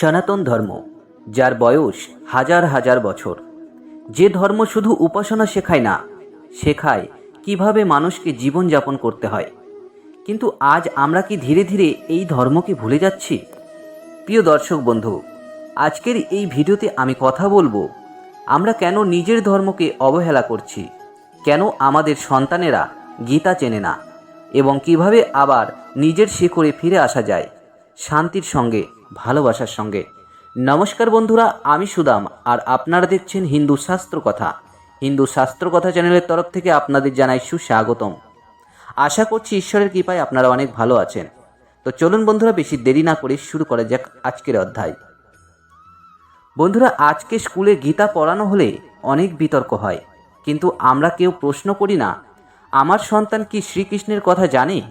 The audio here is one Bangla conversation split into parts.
সনাতন ধর্ম, যার বয়স হাজার হাজার বছর। যে ধর্ম শুধু উপাসনা শেখায় না, শেখায় কীভাবে মানুষকে জীবনযাপন করতে হয়। কিন্তু আজ আমরা কি ধীরে ধীরে এই ধর্মকে ভুলে যাচ্ছি? প্রিয় দর্শক বন্ধু, আজকের এই ভিডিওতে আমি কথা বলব, আমরা কেন নিজের ধর্মকে অবহেলা করছি? কেন আমাদের সন্তানেরা গীতা চেনে না? এবং কীভাবে আবার নিজের শিকড়ে ফিরে আসা যায়? শান্তির সঙ্গে ভালোবাসার সঙ্গে। নমস্কার বন্ধুরা, আমি সুদাম, আর আপনারা দেখছেন হিন্দু শাস্ত্র কথা হিন্দু শাস্ত্র কথা চ্যানেলের তরফ থেকে আপনাদের জানাই সুস্বাগতম। আশা করছি ঈশ্বরের কৃপায় আপনারা অনেক ভালো আছেন। তো চলুন বন্ধুরা, বেশি দেরি না করে শুরু করা যাক আজকের অধ্যায়। বন্ধুরা, আজকে স্কুলে গীতা পড়ানো হলে অনেক বিতর্ক হয়। কিন্তু আমরা কেউ প্রশ্ন করি না, আমার সন্তান কি শ্রীকৃষ্ণের কথা জানে?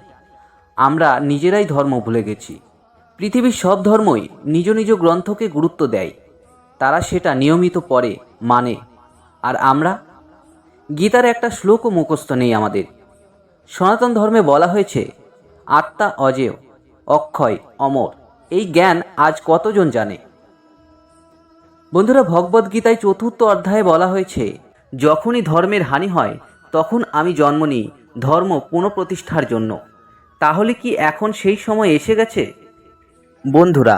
আমরা নিজেরাই ধর্ম ভুলে গেছি। পৃথিবীর সব ধর্মই নিজ নিজ গ্রন্থকে গুরুত্ব দেয়। তারা সেটা নিয়মিত পড়ে মানে। আর আমরা? গীতার একটা শ্লোকও মুখস্থ নেই আমাদের। সনাতন ধর্মে বলা হয়েছে, আত্মা অজেয়, অক্ষয়, অমর। এই জ্ঞান আজ কতজন জানে? বন্ধুরা ভগবদ্গীতায় চতুর্থ অধ্যায়ে বলা হয়েছে, যখনই ধর্মের হানি হয়, তখন আমি জন্ম নিই ধর্ম পুনঃপ্রতিষ্ঠার জন্য। তাহলে কি এখন সেই সময় এসে গেছে? বন্ধুরা,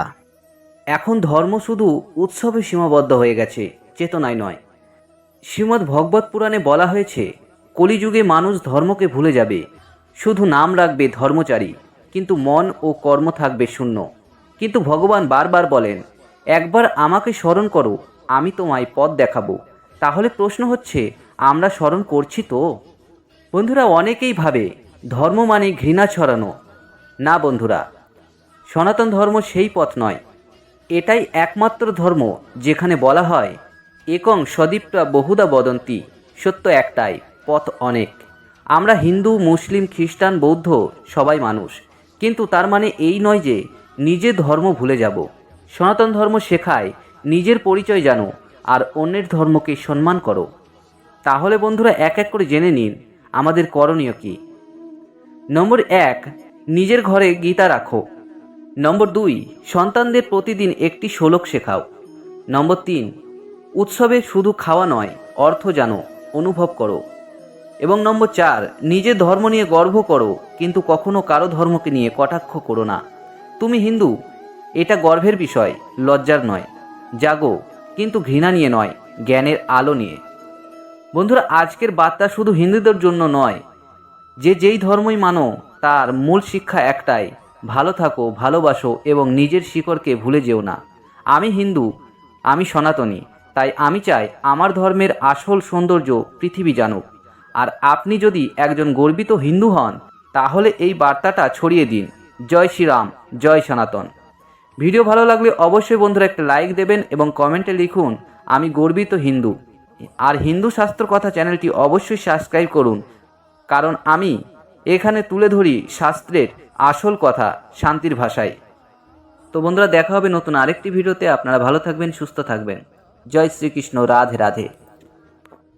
এখন ধর্ম শুধু উৎসবে সীমাবদ্ধ হয়ে গেছে, চেতনায় নয়। শ্রীমদ্ ভগবত পুরাণে বলা হয়েছে, কলিযুগে মানুষ ধর্মকে ভুলে যাবে। শুধু নাম রাখবে ধর্মচারী, কিন্তু মন ও কর্ম থাকবে শূন্য। কিন্তু ভগবান বারবার বলেন, একবার আমাকে স্মরণ করো, আমি তোমায় পথ দেখাবো। তাহলে প্রশ্ন হচ্ছে, আমরা স্মরণ করছি তো? বন্ধুরা, অনেকেই ভাবে, ধর্ম মানে ঘৃণা ছড়ানো। না বন্ধুরা সনাতন ধর্ম সেই পথ নয়। এটাই একমাত্র ধর্ম যেখানে বলা হয়, একং সদীপ্তা বহুদা বদন্তি, সত্য একটাই, পথ অনেক। আমরা হিন্দু, মুসলিম, খ্রিস্টান, বৌদ্ধ সবাই মানুষ, কিন্তু তার মানে এই নয় যে নিজের ধর্ম ভুলে যাব। সনাতন ধর্ম শেখায়, নিজের পরিচয় জানো, আর অন্যের ধর্মকে সম্মান করো। তাহলে বন্ধুরা এক এক করে জেনে নিন, আমাদের করণীয় কী। নম্বর এক, নিজের ঘরে গীতা রাখো। নম্বর দুই, সন্তানদের প্রতিদিন একটি শ্লোক শেখাও। নম্বর তিন, উৎসবে শুধু খাওয়া নয়, অর্থ জানো, অনুভব করো। এবং নম্বর চার, নিজের ধর্ম নিয়ে গর্ব করো, কিন্তু কখনো কারও ধর্মকে নিয়ে কটাক্ষ করো না। তুমি হিন্দু, এটা গর্বের বিষয়, লজ্জার নয়। জাগো, কিন্তু ঘৃণা নিয়ে নয়, জ্ঞানের আলো নিয়ে। বন্ধুরা, আজকের বার্তা শুধু হিন্দুদের জন্য নয়, যে যেই ধর্মই মানো, তার মূল শিক্ষা একটাই ভালো থাকো, ভালোবাসো এবং নিজের শিকড়কে ভুলে যেও না। আমি হিন্দু, আমি সনাতনী, তাই আমি চাই আমার ধর্মের আসল সৌন্দর্য পৃথিবী জানুক। আর আপনি যদি একজন গর্বিত হিন্দু হন, তাহলে এই বার্তাটা ছড়িয়ে দিন। জয় শ্রীরাম, জয় সনাতন। ভিডিও ভালো লাগলে অবশ্যই বন্ধুরা একটা লাইক দেবেন এবং কমেন্টে লিখুন, আমি গর্বিত হিন্দু। আর হিন্দু শাস্ত্র কথা চ্যানেলটি অবশ্যই সাবস্ক্রাইব করুন, কারণ আমি এখানে তুলে ধরি শাস্ত্রের আসল কথা শান্তির ভাষায়। তো বন্ধুরা, দেখা হবে নতুন আরেকটি ভিডিওতে। আপনারা ভালো থাকবেন, সুস্থ থাকবেন। জয় শ্রীকৃষ্ণ। রাধে রাধে।